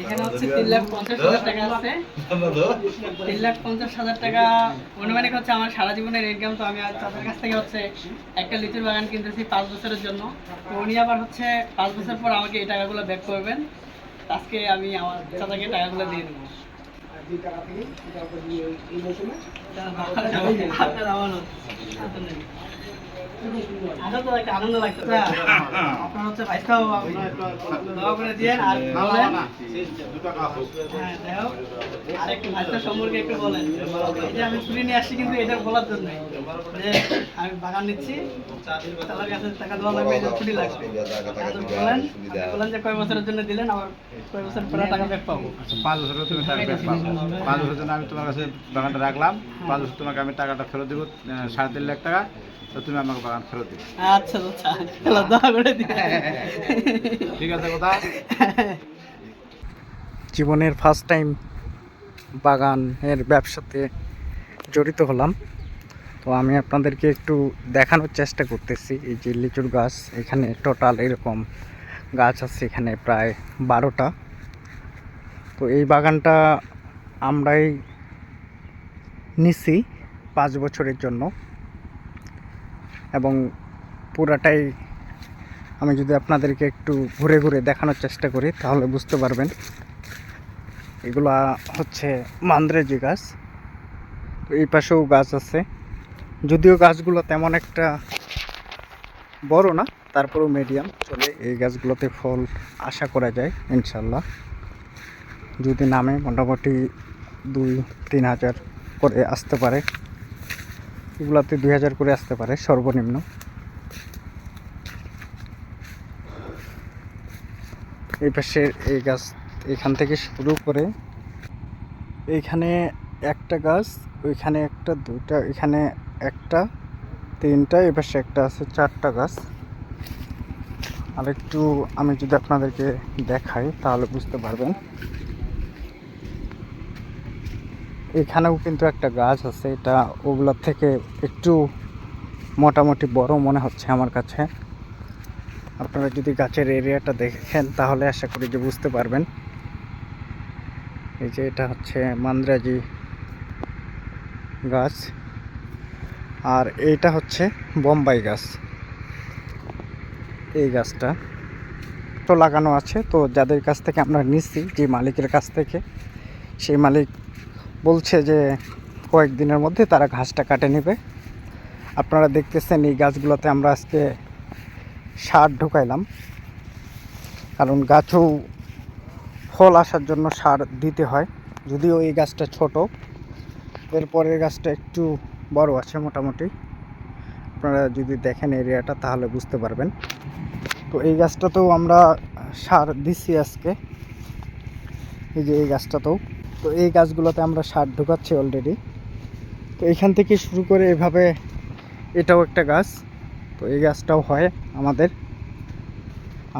এখানে হচ্ছে তিন লাখ পঞ্চাশ হাজার টাকা আছে। তিন লাখ পঞ্চাশ হাজার টাকা অনুমানিক হচ্ছে আমার সারা জীবনের ইনকাম তো আমি তাদের কাছ থেকে হচ্ছে একটা লিচুর বাগান কিনতেছি পাঁচ বছরের জন্য। তো উনি আবার হচ্ছে পাঁচ বছর পর আমাকে এই টাকাগুলো ব্যাক করবেন। আজকে আমি আমার চাচাকে টাকাগুলো দিয়ে দেবো। আপনার। আমি ছুরি নিয়ে আসছি কিন্তু এটা বলার জন্য আমি বাগান নিচ্ছি তাদের কাছে টাকা দেওয়া লাগবে যে ছুটি লাগবে। বলেন বলেন যে কয় বছরের জন্য দিলেন আবার কয় বছর পরে টাকা ব্যাক পাবো। আচ্ছা, পাঁচ বছরে তুমি টাকা ব্যাক পাবে। পাঁচ বছরের জন্য আমি তোমার কাছে বাগানটা রাখলাম। পাঁচ বছর তোমাকে আমি টাকাটা ফেরত দেবো সাড়ে তিন লাখ টাকা। তো তুমি আমাকে বাগান ফেরত দিবে। আচ্ছা আচ্ছা করে ঠিক আছে কথা। জীবনের ফার্স্ট টাইম বাগানের ব্যবসাতে জড়িত হলাম। তো আমি আপনাদেরকে একটু দেখানোর চেষ্টা করতেছি। এই যে লিচুর গাছ এখানে টোটাল এরকম গাছ আছে এখানে প্রায় বারোটা। তো এই বাগানটা আমরাই নিছি পাঁচ বছরের জন্য। এবং পুরাটাই আমি যদি আপনাদেরকে একটু ঘুরে ঘুরে দেখানোর চেষ্টা করি, তাহলে বুঝতে পারবেন। এগুলা হচ্ছে মান্দ্রেজি গাছ। তো এই পাশেও গাছ আছে। যদিও গাছগুলো তেমন একটা বড় না, তারপরেও মিডিয়াম চলে এই গাছগুলোতে ফল আশা করা যায়, ইনশাল্লাহ। যদি নামে, মোটামুটি দুই, তিন হাজার করে আসতে পারে। এগুলাতে দুই হাজার করে আসতে পারে, সর্বনিম্ন। এই পাশের এই গাছ এখান থেকে শুরু করে এইখানে একটা গাছ, ওইখানে একটা, দুইটা, এখানে একটা, তিনটা, এই পাশে একটা আছে, চারটা গাছ। আর একটু আমি যদি আপনাদেরকে দেখাই, তাহলে বুঝতে পারবেন। এখানেও কিন্তু একটা গাছ আছে, এটা ওগুলোর থেকে একটু মোটামুটি বড় মনে হচ্ছে আমার কাছে। আপনারা যদি গাছের এরিয়াটা দেখেন তাহলে আশা করি যে বুঝতে পারবেন। এই যে এটা হচ্ছে মান্দ্রাজি গাছ। আর এইটা হচ্ছে বোম্বাই গাছ। এই গাছটা তো লাগানো আছে, তো যাদের কাছ থেকে আমরা নিচ্ছি যে মালিকের কাছ থেকে, সেই মালিক বলছে যে কয়েকদিনের মধ্যে তারা ঘাসটা কাটে নেবে। আপনারা দেখতেছেন এই গাছগুলোতে আমরা আজকে সার ঢুকাইলাম। কারণ গাছও ফল আসার জন্য সার দিতে হয়। যদিও এই গাছটা ছোট, এরপরের গাছটা একটু বড় আছে মোটামুটি। আপনারা যদি দেখেন এরিয়াটা তাহলে বুঝতে পারবেন। তো এই গাছটাতেও আমরা সার দিচ্ছি আজকে। এই যে এই গাছটাতেও। তো এই গাছগুলোতে আমরা সার ঢুকাচ্ছি অলরেডি তো এইখান থেকে শুরু করে এভাবে এটাও একটা গাছ। তো এই গাছটাও হয় আমাদের।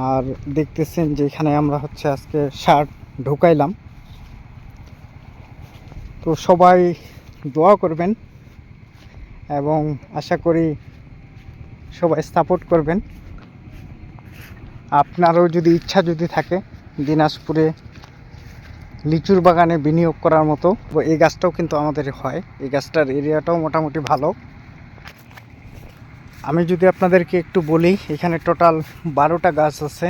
আর দেখতেছেন যে এখানে আমরা হচ্ছে আজকে সার ঢুকাইলাম। তো সবাই দোয়া করবেন এবং আশা করি সবাই সাপোর্ট করবেন। আপনারও যদি ইচ্ছা যদি থাকে দিনাজপুরে লিচুর বাগানে বিনিয়োগ করার মতো। এই গাছটাও কিন্তু আমাদের হয়। এই গাছটার এরিয়াটাও মোটামুটি ভালো। আমি যদি আপনাদেরকে একটু বলি, এখানে টোটাল বারোটা গাছ আছে।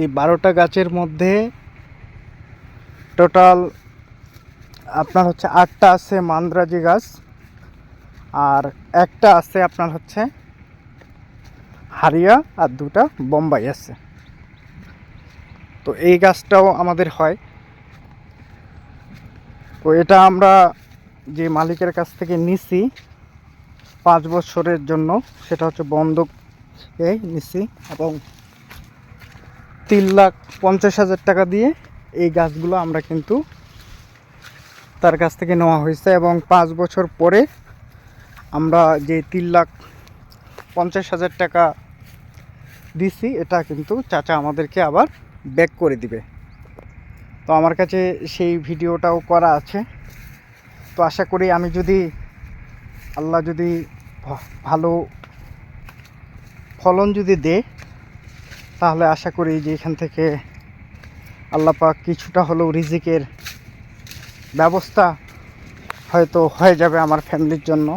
এই বারোটা গাছের মধ্যে টোটাল আপনার হচ্ছে আটটা আছে মান্দ্রাজি গাছ, আর একটা আছে আপনার হচ্ছে হারিয়া, আর দুটা বোম্বাই আছে। তো এই গাছটাও আমাদের হয়। তো এটা আমরা যে মালিকের কাছ থেকে নিছি পাঁচ বছরের জন্য, সেটা হচ্ছে বন্ধক নিছি এবং তিন লাখ পঞ্চাশ হাজার টাকা দিয়ে এই গাছগুলো আমরা কিন্তু তার কাছ থেকে নেওয়া হয়েছে এবং পাঁচ বছর পরে আমরা যে তিন লাখ পঞ্চাশ হাজার টাকা দিছি, এটা কিন্তু চাচা আমাদেরকে আবার ব্যাক করে দিবে। তো আমার কাছে সেই ভিডিওটাও করা আছে। তো আশা করি আমি যদি আল্লাহ যদি ভালো ফলন যদি দে তাহলে আশা করি যে এখান থেকে আল্লাপাক কিছুটা হলেও রিজিকের ব্যবস্থা হয়তো হয়ে যাবে আমার ফ্যামিলির জন্য।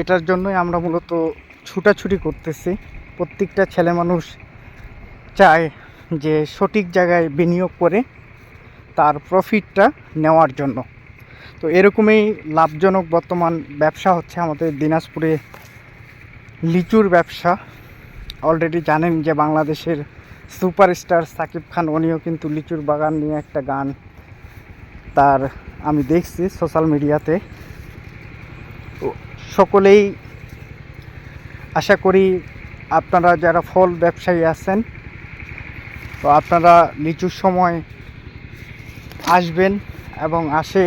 এটার জন্যই আমরা মূলত ছুটাছুটি করতেছি। প্রত্যেকটা ছেলে মানুষ চায় যে সঠিক জায়গায় বিনিয়োগ করে তার প্রফিটটা নেওয়ার জন্য। তো এরকমই লাভজনক বর্তমান ব্যবসা হচ্ছে আমাদের দিনাজপুরে লিচুর ব্যবসা। অলরেডি জানেন যে বাংলাদেশের সুপারস্টার সাকিব খান, উনিও কিন্তু লিচুর বাগান নিয়ে একটা গান তার আমি দেখছি সোশ্যাল মিডিয়াতে তো সকলেই আশা করি আপনারা যারা ফল ব্যবসায়ী আছেন তো আপনারা লিচুর সময় আসবেন এবং আসে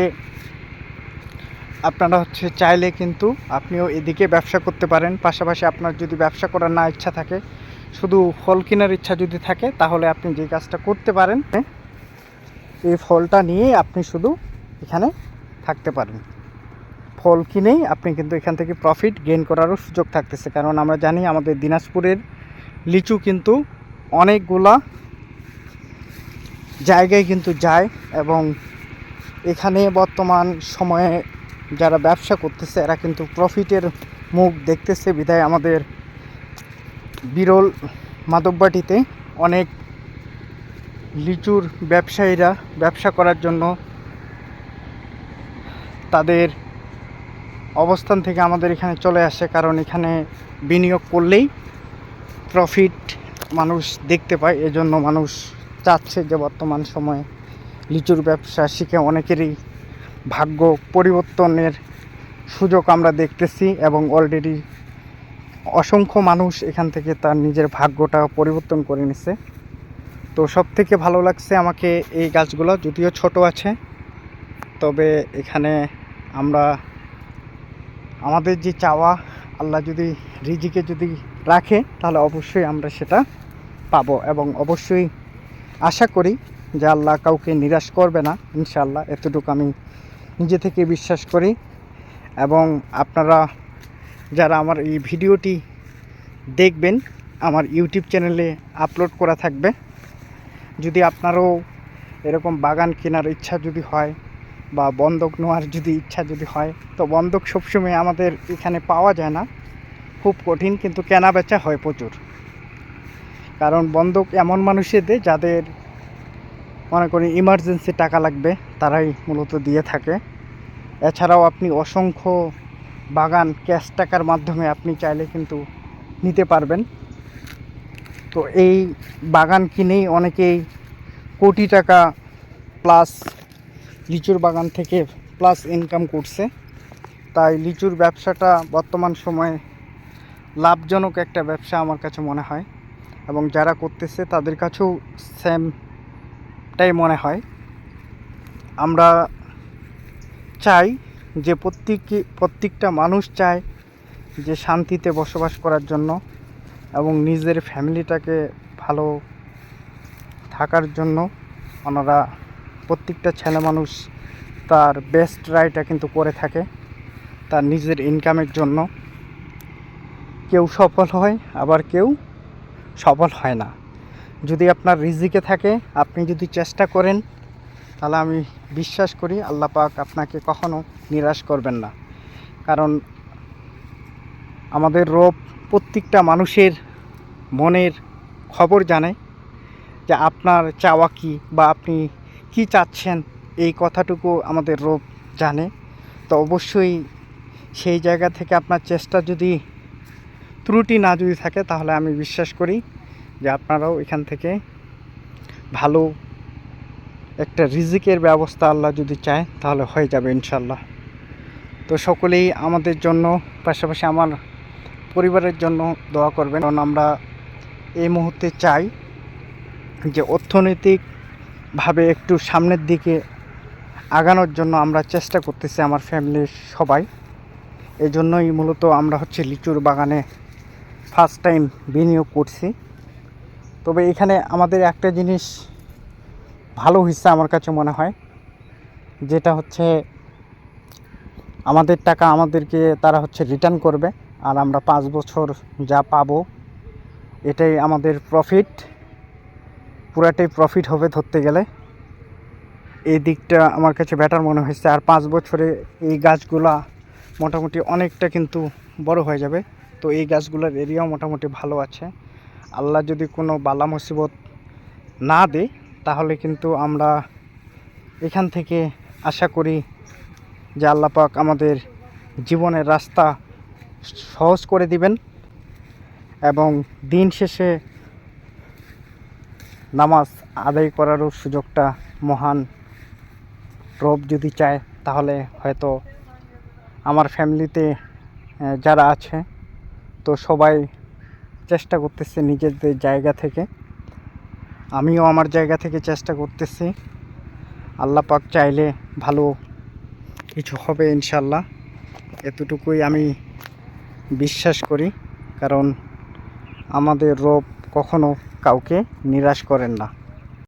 আপনারা হচ্ছে চাইলে কিন্তু আপনিও এদিকে ব্যবসা করতে পারেন। পাশাপাশি আপনার যদি ব্যবসা করার না ইচ্ছা থাকে, শুধু ফল কেনার ইচ্ছা যদি থাকে, তাহলে আপনি যে কাজটা করতে পারেন, এই ফলটা নিয়ে আপনি শুধু এখানে থাকতে পারেন। ফল কিনেই আপনি কিন্তু এখান থেকে প্রফিট গেইন করারও সুযোগ থাকতেছে। কারণ আমরা জানি আমাদের দিনাজপুরের লিচু কিন্তু অনেকগুলা জায়গায় কিন্তু যায় এবং এখানে বর্তমান সময়ে যারা ব্যবসা করতেছে, এরা কিন্তু প্রফিটের মুখ দেখতেছে। বিধায় আমাদের বিরল মাদকবাটিতে অনেক লিচুর ব্যবসায়ীরা ব্যবসা করার জন্য তাদের অবস্থান থেকে আমাদের এখানে চলে আসে, কারণ এখানে বিনিয়োগ করলেই প্রফিট মানুষ দেখতে পায়। এজন্য মানুষ চাচ্ছে যে বর্তমান সময়ে লিচুর ব্যবসা শিখে অনেকেরই ভাগ্য পরিবর্তনের সুযোগ আমরা দেখতেছি এবং অলরেডি অসংখ্য মানুষ এখান থেকে তার নিজের ভাগ্যটা পরিবর্তন করে নিছে। তো সব থেকে ভালো লাগছে আমাকে এই গাছগুলো, যদিও ছোট আছে, তবে এখানে আমরা আমাদের যে চাওয়া, আল্লাহ যদি রিজিকে যদি রাখে, তাহলে অবশ্যই আমরা সেটা পাবো এবং অবশ্যই আশা করি যে আল্লাহ কাউকে নিরাশ করবে না ইনশাল্লাহ এতটুকু আমি নিজে থেকে বিশ্বাস করি। এবং আপনারা যারা আমার এই ভিডিওটি দেখবেন, আমার ইউটিউব চ্যানেলে আপলোড করা থাকবে। যদি আপনারও এরকম বাগান কেনার ইচ্ছা যদি হয় বা বন্ধক নেওয়ার যদি ইচ্ছা যদি হয়, তো বন্ধক সবসময় আমাদের এখানে পাওয়া যায় না। খুব কঠিন, কিন্তু কেনা বেচা হয় প্রচুর। কারণ বন্ধক এমন মানুষের দেয় যাদের মনে করি ইমার্জেন্সি টাকা লাগবে, তারাই মূলত দিয়ে থাকে। এছাড়াও আপনি অসংখ্য বাগান ক্যাশ টাকার মাধ্যমে আপনি চাইলে কিন্তু নিতে পারবেন। তো এই বাগান কিনেই অনেকেই কোটি টাকা প্লাস লিচুর বাগান থেকে প্লাস ইনকাম করছে। তাই লিচুর ব্যবসাটা বর্তমান সময়ে লাভজনক একটা ব্যবসা আমার কাছে মনে হয়। এবং যারা করতেছে তাদের কাছেও সেমটাই মনে হয়। আমরা চাই যে প্রত্যেকে, প্রত্যেকটা মানুষ চায় যে শান্তিতে বসবাস করার জন্য এবং নিজের ফ্যামিলিটাকে ভালো থাকার জন্য ওনারা প্রত্যেকটা ছেলে মানুষ তার বেস্ট ট্রাইটা কিন্তু করে থাকে তার নিজের ইনকামের জন্য। কেউ সফল হয়, আবার কেউ সফল হয় না। যদি আপনার রিজিকে থাকে, আপনি যদি চেষ্টা করেন, তাহলে আমি বিশ্বাস করি আল্লাহ পাক আপনাকে কখনো নিরাশ করবেন না। কারণ আমাদের রব প্রত্যেকটা মানুষের মনের খবর জানে যে আপনার চাওয়া কী বা আপনি কি চাচ্ছেন, এই কথাটুকু আমাদের রব জানে। তো অবশ্যই সেই জায়গা থেকে আপনার চেষ্টা যদি ত্রুটি না যদি থাকে, তাহলে আমি বিশ্বাস করি যে আপনারাও এখান থেকে ভালো একটা রিজিকের ব্যবস্থা আল্লাহ যদি চায়, তাহলে হয়ে যাবে ইনশাল্লাহ তো সকলেই আমাদের জন্য, পাশাপাশি আমার পরিবারের জন্য দোয়া করবেন। কারণ আমরা এই মুহূর্তে চাই যে অর্থনৈতিকভাবে একটু সামনের দিকে আগানোর জন্য আমরা চেষ্টা করতেছি, আমার ফ্যামিলির সবাই। এই জন্যই মূলত আমরা হচ্ছে লিচুর বাগানে ফার্স্ট টাইম বিনিয়োগ করছি। তবে এখানে আমাদের একটা জিনিস ভালো হয়েছে আমার কাছে মনে হয়, যেটা হচ্ছে আমাদের টাকা আমাদেরকে তারা হচ্ছে রিটার্ন করবে, আর আমরা পাঁচ বছর যা পাবো, এটাই আমাদের প্রফিট পুরাটাই প্রফিট হবে ধরতে গেলে। এই দিকটা আমার কাছে বেটার মনে হয়েছে, আর পাঁচ বছরে এই গাছগুলা মোটামুটি অনেকটা কিন্তু বড় হয়ে যাবে। তো এই গাছগুলোর এরিয়াও মোটামুটি ভালো আছে। আল্লাহ যদি কোনো বালা মুসিবত না দেয়, তাহলে কিন্তু আমরা এখান থেকে আশা করি যে আল্লাহ পাক আমাদের জীবনের রাস্তা সহজ করে দিবেন এবং দিন শেষে নামাজ আদায় করারও সুযোগটা মহান রব যদি চায়, তাহলে হয়তো আমার ফ্যামিলিতে যারা আছে তো সবাই চেষ্টা করতেছে নিজেদের জায়গা থেকে। আমিও আমার জায়গা থেকে চেষ্টা করতেছি। আল্লাহ পাক চাইলে ভালো কিছু হবে ইনশাল্লাহ এতটুকুই আমি বিশ্বাস করি, কারণ আমাদের রব কখনো কাউকে নিরাশ করেন না।